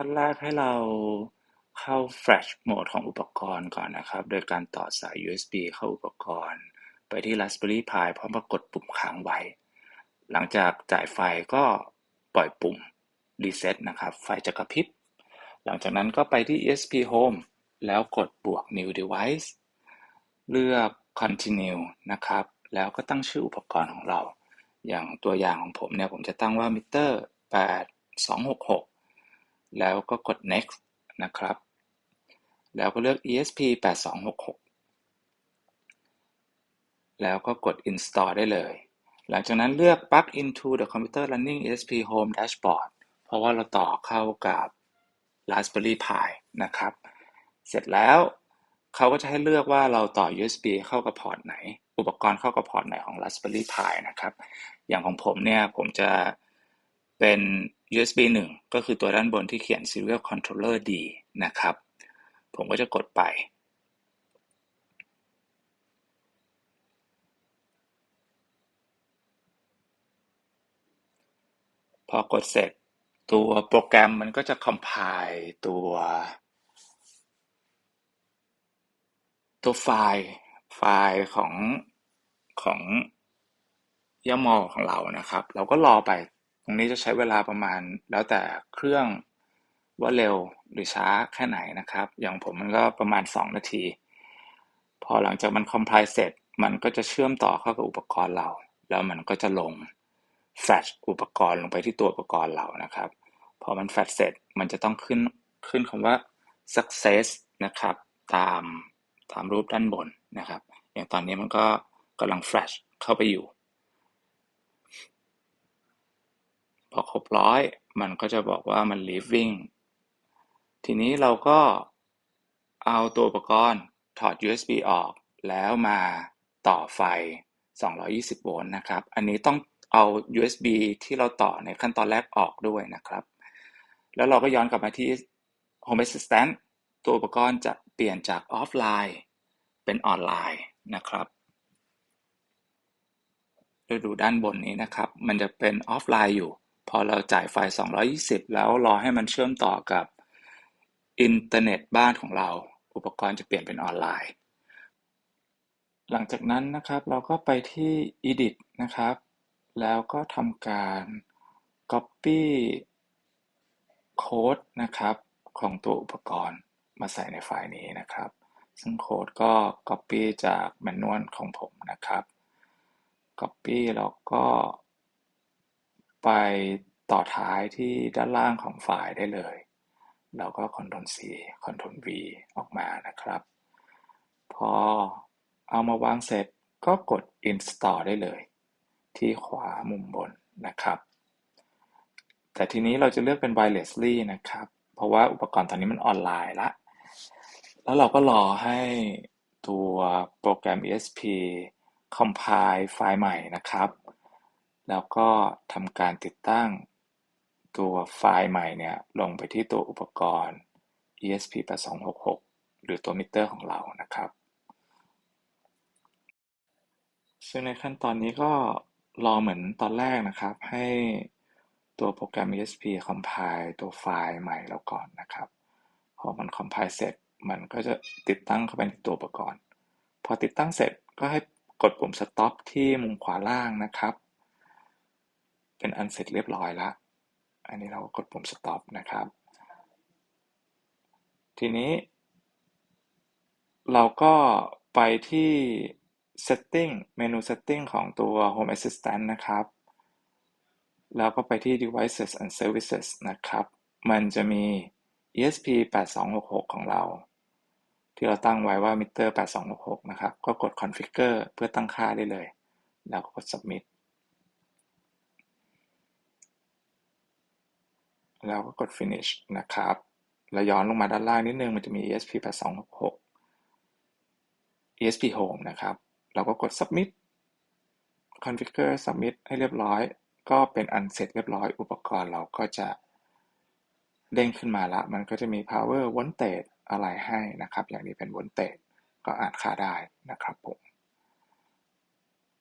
ขั้นแรกให้เราเข้า Flash Mode ของอุปกรณ์ก่อนนะครับ โดยการต่อสาย USB เข้าอุปกรณ์ ไปที่ Raspberry Pi พร้อมกับกดปุ่มค้างไว้ หลังจากจ่ายไฟก็ปล่อยปุ่ม Reset นะครับ ไฟจะกระพริบ หลังจากนั้นก็ไปที่ ESP Home แล้วกดบวก New Device เลือก Continue นะครับ แล้วก็ตั้งชื่ออุปกรณ์ของเรา อย่างตัวอย่างของผมเนี่ยผมจะตั้งว่ามิเตอร์8266 แล้วก็กด next นะครับ แล้วก็เลือก ESP 8266 แล้วก็กด install ได้เลย หลังจากนั้นเลือก plug into the computer running ESP home dashboard เพราะว่าเราต่อเข้ากับ Raspberry Pi นะครับ เสร็จแล้วเขาก็จะให้เลือกว่าเราต่อ USB เข้ากับพอร์ตไหน อุปกรณ์เข้ากับพอร์ตไหนของ Raspberry Pi นะครับ อย่างของผมเนี่ย ผมจะเป็น USB 1 ก็คือตัวด้านบนที่เขียน Serial Controller D นะครับ ผมก็จะกดไป พอกดเสร็จตัวโปรแกรมมันก็จะ compile ตัว ตัวไฟล์ ไฟล์ของของย่ามอของเรานะครับ เราก็รอไป รงนี้จะใช้เวลาประมาณแล้วแต่เครื่องว่าเร็วหรือช้าแค่ไหนนะครับ อย่างผมมันก็ประมาณ 2 นาที พอหลังจากมันคอมไพล์เสร็จ มันก็จะเชื่อมต่อเข้ากับอุปกรณ์เรา แล้วมันก็จะลงแฟลชอุปกรณ์ลงไปที่ตัวอุปกรณ์เรานะครับ พอมันแฟลชเสร็จมันจะต้องขึ้นขึ้นคำว่า success นะครับ ตามตามรูปด้านบนนะครับ อย่างตอนนี้มันก็กำลังแฟลชเข้าไปอยู่ พอครบร้อยมันก็จะบอกว่ามัน living ทีนี้เราก็เอาตัวอุปกรณ์ถอด USB ออก แล้วมาต่อไฟ 220 โวลต์นะครับ อันนี้ต้องเอา USB ที่เราต่อในขั้นตอนแรกออกด้วยนะครับ แล้วเราก็ย้อนกลับมาที่ Home Assistant ตัวอุปกรณ์จะเปลี่ยนจากออฟไลน์เป็นออนไลน์นะครับดูด้านบนนี้นะครับ มันจะเป็นออฟไลน์อยู่ พอเราจ่ายไฟ 220 แล้วรอให้มันเชื่อมต่อกับอินเทอร์เน็ตบ้านของเรา อุปกรณ์จะเปลี่ยนเป็นออนไลน์ หลังจากนั้นนะครับเราก็ไปที่ edit นะครับ แล้วก็ทำการ copy โค้ดนะครับของตัวอุปกรณ์มาใส่ในไฟล์นี้นะครับ ซึ่งโค้ดก็ copy จากแมนนวลของผมนะครับ copy แล้วก็ ไปต่อท้ายที่ด้านล่างของไฟล์ได้เลย แล้วก็ Ctrl C Ctrl V ออกมานะครับ พอเอามาวางเสร็จก็กด install ได้เลย ที่ขวามุมบนนะครับ แต่ทีนี้เราจะเลือกเป็น wirelessly นะครับ เพราะว่าอุปกรณ์ตอนนี้มันออนไลน์ละ แล้วเราก็รอให้ตัวโปรแกรม ESP compile ไฟล์ใหม่นะครับ แล้วก็ทำการติดตั้งตัวไฟล์ใหม่เนี่ยลงไปที่ตัวอุปกรณ์ ESP8266 หรือตัวมิเตอร์ของเรานะครับ ซึ่งในขั้นตอนนี้ก็รอเหมือนตอนแรกนะครับ ให้ตัวโปรแกรม ESP compile ตัวไฟล์ใหม่เราก่อนนะครับ พอมัน compile เสร็จมันก็จะติดตั้งเข้าไปในตัวอุปกรณ์ พอติดตั้งเสร็จก็ให้กดปุ่ม stop ที่มุมขวาล่างนะครับ เป็นอันเสร็จเรียบร้อยแล้วอันนี้เรากดปุ่ม stop นะครับ ทีนี้ เราก็ไปที่ setting เมนู setting ของตัว home assistant นะครับ แล้วก็ไปที่ devices and services นะครับ มันจะมี ESP 8266 ของเรา ที่เราตั้งไว้ว่า meter 8266 นะครับ ก็กด configure เพื่อตั้งค่าได้เลย แล้วก็กด submit แล้วก็กด finish นะครับ แล้วย้อนลงมาด้านล่างนิดนึงมันจะมี ESP 8266 ESP Home นะครับ เราก็กด submit configure submit ให้เรียบร้อย ก็เป็นอันเสร็จเรียบร้อย อุปกรณ์เราก็จะเด้งขึ้นมาละ มันก็จะมี power voltage อะไรให้นะครับ อย่างนี้เป็น voltage ก็อ่านค่าได้นะครับผม